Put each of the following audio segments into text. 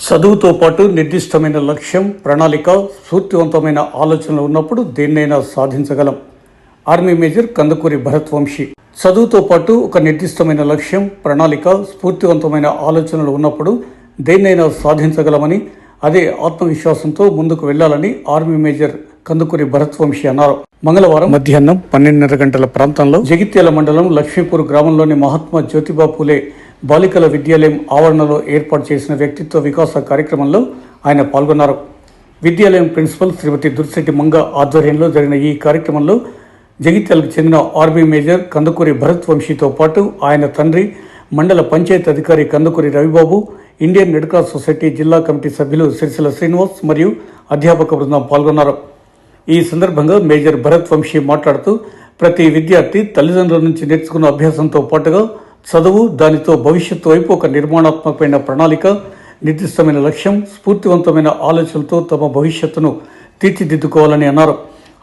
చదువుతో పాటు నిర్దిష్టమైన లక్ష్యం ప్రణాళిక స్ఫూర్తివంతమైన ఆలోచనలు ఉన్నప్పుడు దేన్నైనా సాధించగలం. ఆర్మీ మేజర్ కందుకూరి భరత్ వంశీ చదువుతో పాటు ఒక నిర్దిష్టమైన లక్ష్యం ప్రణాళిక స్ఫూర్తివంతమైన ఆలోచనలు ఉన్నప్పుడు దేన్నైనా సాధించగలమని అదే ఆత్మవిశ్వాసంతో ముందుకు వెళ్ళాలని ఆర్మీ మేజర్ కందుకూరి భరత్ వంశీ అన్నారు. మంగళవారం మధ్యాహ్నం పన్నెండున్నర గంటల ప్రాంతంలో జగిత్యాల మండలం లక్ష్మీపూర్ గ్రామంలోని మహాత్మా జ్యోతిబా పూలే బాలికల విద్యాలయం ఆవరణలో ఏర్పాటు చేసిన వ్యక్తిత్వ వికాస కార్యక్రమంలో ఆయన పాల్గొన్నారు. విద్యాలయం ప్రిన్సిపల్ శ్రీమతి దుర్శెట్టి మంగ ఆధ్వర్యంలో జరిగిన ఈ కార్యక్రమంలో జగిత్యాలకు చెందిన ఆర్మీ మేజర్ కందుకూరి భరత్ వంశీతో పాటు ఆయన తండ్రి మండల పంచాయతీ అధికారి Kandukuri Ravibabu Indian red cross society జిల్లా కమిటీ సభ్యులు సిరిసిల శ్రీనివాస్ మరియు అధ్యాపక బృందం పాల్గొన్నారు. ఈ సందర్భంగా మేజర్ భరత్ వంశీ మాట్లాడుతూ ప్రతి విద్యార్థి తల్లిదండ్రుల నుంచి నేర్చుకున్న అభ్యాసంతో పాటుగా చదువు దానితో భవిష్యత్తు వైపు ఒక నిర్మాణాత్మకమైన ప్రణాళిక నిర్దిష్టమైన లక్ష్యం స్ఫూర్తివంతమైన ఆలోచనలతో తమ భవిష్యత్తును తీర్చిదిద్దుకోవాలని అన్నారు.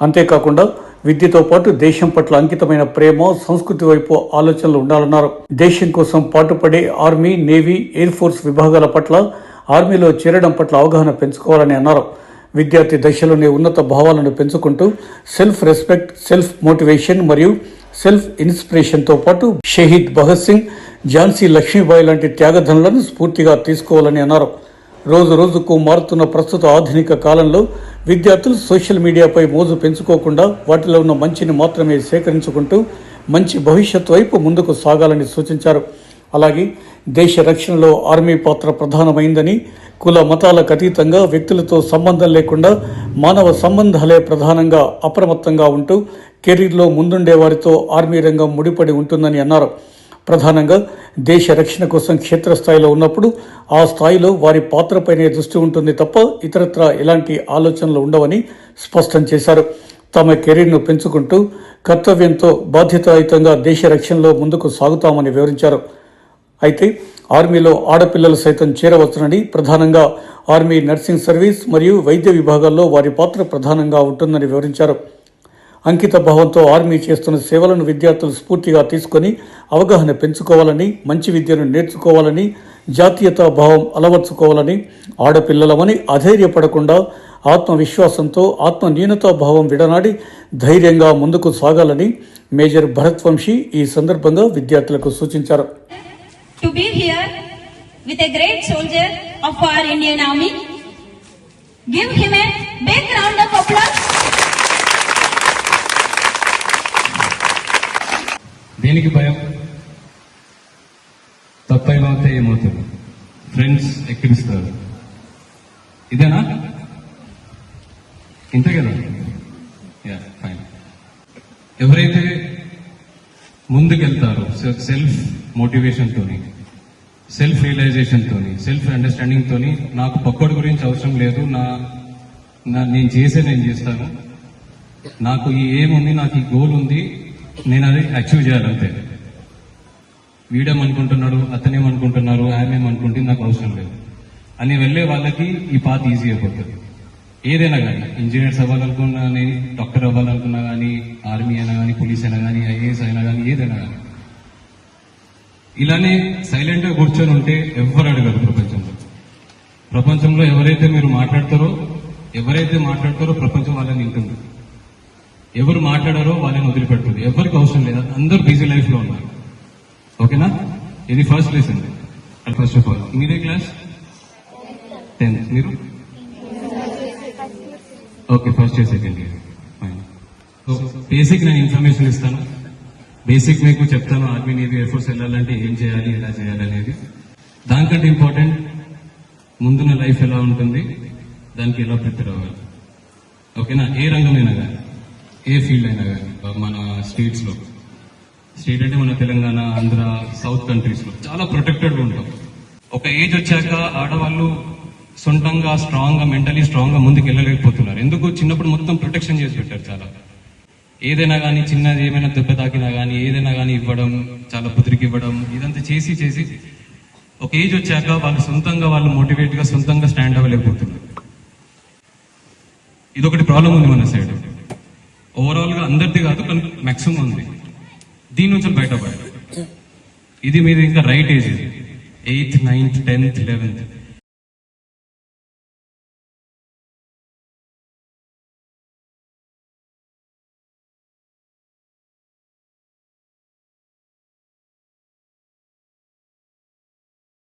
అంతేకాకుండా విద్యతో పాటు దేశం పట్ల అంకితమైన ప్రేమ సంస్కృతి వైపు ఆలోచనలు ఉండాలన్నారు. దేశం కోసం పాటుపడే ఆర్మీ నేవీ ఎయిర్ ఫోర్స్ విభాగాల పట్ల ఆర్మీలో చేరడం పట్ల అవగాహన పెంచుకోవాలని అన్నారు. విద్యార్థి దశలోనే ఉన్నత భావాలను పెంచుకుంటూ సెల్ఫ్ రెస్పెక్ట్ సెల్ఫ్ మోటివేషన్ మరియు సెల్ఫ్ ఇన్స్పిరేషన్తో పాటు షహీద్ భగత్ సింగ్ ఝాన్సీ లక్ష్మీబాయి లాంటి త్యాగధనులను స్ఫూర్తిగా తీసుకోవాలని అన్నారు. రోజు రోజుకు మారుతున్న ప్రస్తుత ఆధునిక కాలంలో విద్యార్థులు సోషల్ మీడియాపై మోజు పెంచుకోకుండా వాటిలో ఉన్న మంచిని మాత్రమే సేకరించుకుంటూ మంచి భవిష్యత్తు వైపు ముందుకు సాగాలని సూచించారు. అలాగే దేశ రక్షణలో ఆర్మీ పాత్ర ప్రధానమైందని కుల మతాలకు అతీతంగా వ్యక్తులతో సంబంధం లేకుండా మానవ సంబంధాలే ప్రధానంగా అప్రమత్తంగా ఉంటూ కెరీర్లో ముందుండే వారితో ఆర్మీ రంగం ముడిపడి ఉంటుందని అన్నారు. ప్రధానంగా దేశ రక్షణ కోసం క్షేత్రస్థాయిలో ఉన్నప్పుడు ఆ స్థాయిలో వారి పాత్రపైనే దృష్టి ఉంటుంది తప్ప ఇతరత్ర ఎలాంటి ఆలోచనలు ఉండవని స్పష్టం చేశారు. తమ కెరీర్ను పెంచుకుంటూ కర్తవ్యంతో బాధ్యతాయుతంగా దేశ రక్షణలో ముందుకు సాగుతామని వివరించారు. అయితే ఆర్మీలో ఆడపిల్లలు సైతం చేరవచ్చునని ప్రధానంగా ఆర్మీ నర్సింగ్ సర్వీస్ మరియు వైద్య విభాగాల్లో వారి పాత్ర ప్రధానంగా ఉంటుందని వివరించారు. అంకిత భావంతో ఆర్మీ చేస్తున్న సేవలను విద్యార్థులు స్ఫూర్తిగా తీసుకొని అవగాహన పెంచుకోవాలని మంచి విద్యను నేర్చుకోవాలని జాతీయతా భావం అలవర్చుకోవాలని ఆడపిల్లలమని అధైర్యపడకుండా ఆత్మవిశ్వాసంతో ఆత్మన్యూనతా భావం విడనాడి ధైర్యంగా ముందుకు సాగాలని మేజర్ భరత్ వంశీ ఈ సందర్భంగా విద్యార్థులకు సూచించారు to be here with a great soldier of our Indian Army. Give him a దేనికి భయం. తప్పైమవుతే ఏమవుతుంది? ఫ్రెండ్స్ ఎక్కిరిస్తారు. ఇదేనా? ఇంతే కదా? యా ఫైన్ ఎవరైతే ముందుకెళ్తారో సెల్ఫ్ మోటివేషన్ సెల్ఫ్ రియలైజేషన్తోని సెల్ఫ్ అండర్స్టాండింగ్తోని నాకు పక్కడి గురించి అవసరం లేదు నా నా నేను చేసే నేను చేస్తాను. నాకు ఈ ఏం ఉంది నాకు ఈ గోల్ ఉంది నేను అది అచీవ్ చేయాలంతే వీడేమనుకుంటున్నాడు అతనేమనుకుంటున్నారు ఆమెమనుకుంటుంది నాకు అవసరం లేదు. అని వెళ్ళే వాళ్ళకి ఈ పాత ఈజీ అయిపోతుంది. ఏదైనా కానీ ఇంజనీర్స్ అవ్వాలనుకున్నా కానీ డాక్టర్ అవ్వాలనుకున్నా కానీ ఆర్మీ అయినా కానీ పోలీస్ అయినా కానీ ఐఏఎస్ అయినా కానీ ఏదైనా కానీ. ఇలానే సైలెంట్గా కూర్చొని ఉంటే ఎవరు అడగరు ప్రపంచంలో. ప్రపంచంలో ఎవరైతే మీరు మాట్లాడతారో ఎవరైతే మాట్లాడతారో ప్రపంచం వాళ్ళని వింటుంది. ఎవరు మాట్లాడారో వాళ్ళని వదిలిపెడుతుంది ఎవరికి అవసరం లేదు. అందరూ బిజీ లైఫ్లో ఉన్నారు. ఓకేనా? ఇది first lesson first of all మీదే క్లాస్ టెన్త్ మీరు? Okay first year second year so basic నేను ఇన్ఫర్మేషన్ ఇస్తాను. బేసిక్ మీకు చెప్తాను. ఆర్మీ నేవీ ఎయిర్ఫోర్స్ వెళ్ళాలంటే ఏం చేయాలి ఎలా చేయాలి అనేది. దానికంటే ఇంపార్టెంట్ ముందున్న లైఫ్ ఎలా ఉంటుంది? దానికి ఎలా ప్రిపేర్ అవ్వాలి? ఓకేనా ఏ రంగమైనా కానీ. ఏ ఫీల్డ్ అయినా కానీ మన స్టేట్స్లో. స్టేట్ అంటే మన తెలంగాణ ఆంధ్ర సౌత్ కంట్రీస్లో. చాలా ప్రొటెక్టెడ్ ఉంటాం. ఒక ఏజ్ వచ్చాక ఆడవాళ్ళు సొంతంగా స్ట్రాంగ్గా మెంటలీ స్ట్రాంగ్గా ముందుకు వెళ్ళలేకపోతున్నారు ఎందుకు చిన్నప్పుడు మొత్తం ప్రొటెక్షన్ చేసి పెట్టారు చాలా. ఏదైనా కానీ చిన్నది ఏమైనా దెబ్బ తాకినా కానీ ఏదైనా కానీ ఇవ్వడం చాలా పుత్రికి ఇవ్వడం ఇదంతా చేసి చేసి ఒక ఏజ్ వచ్చాక వాళ్ళు సొంతంగా వాళ్ళు మోటివేట్గా సొంతంగా స్టాండ్ అవ్వలేకపోతున్నారు. ఇదొకటి ప్రాబ్లం ఉంది మన సైడ్ ఓవరాల్గా అందరిది కాదు కానీ మ్యాక్సిమం ఉంది. దీని నుంచి బయటపడాలి. ఇది మీది ఇంకా రైట్ ఏజ్ ఇది. Eighth ninth tenth eleventh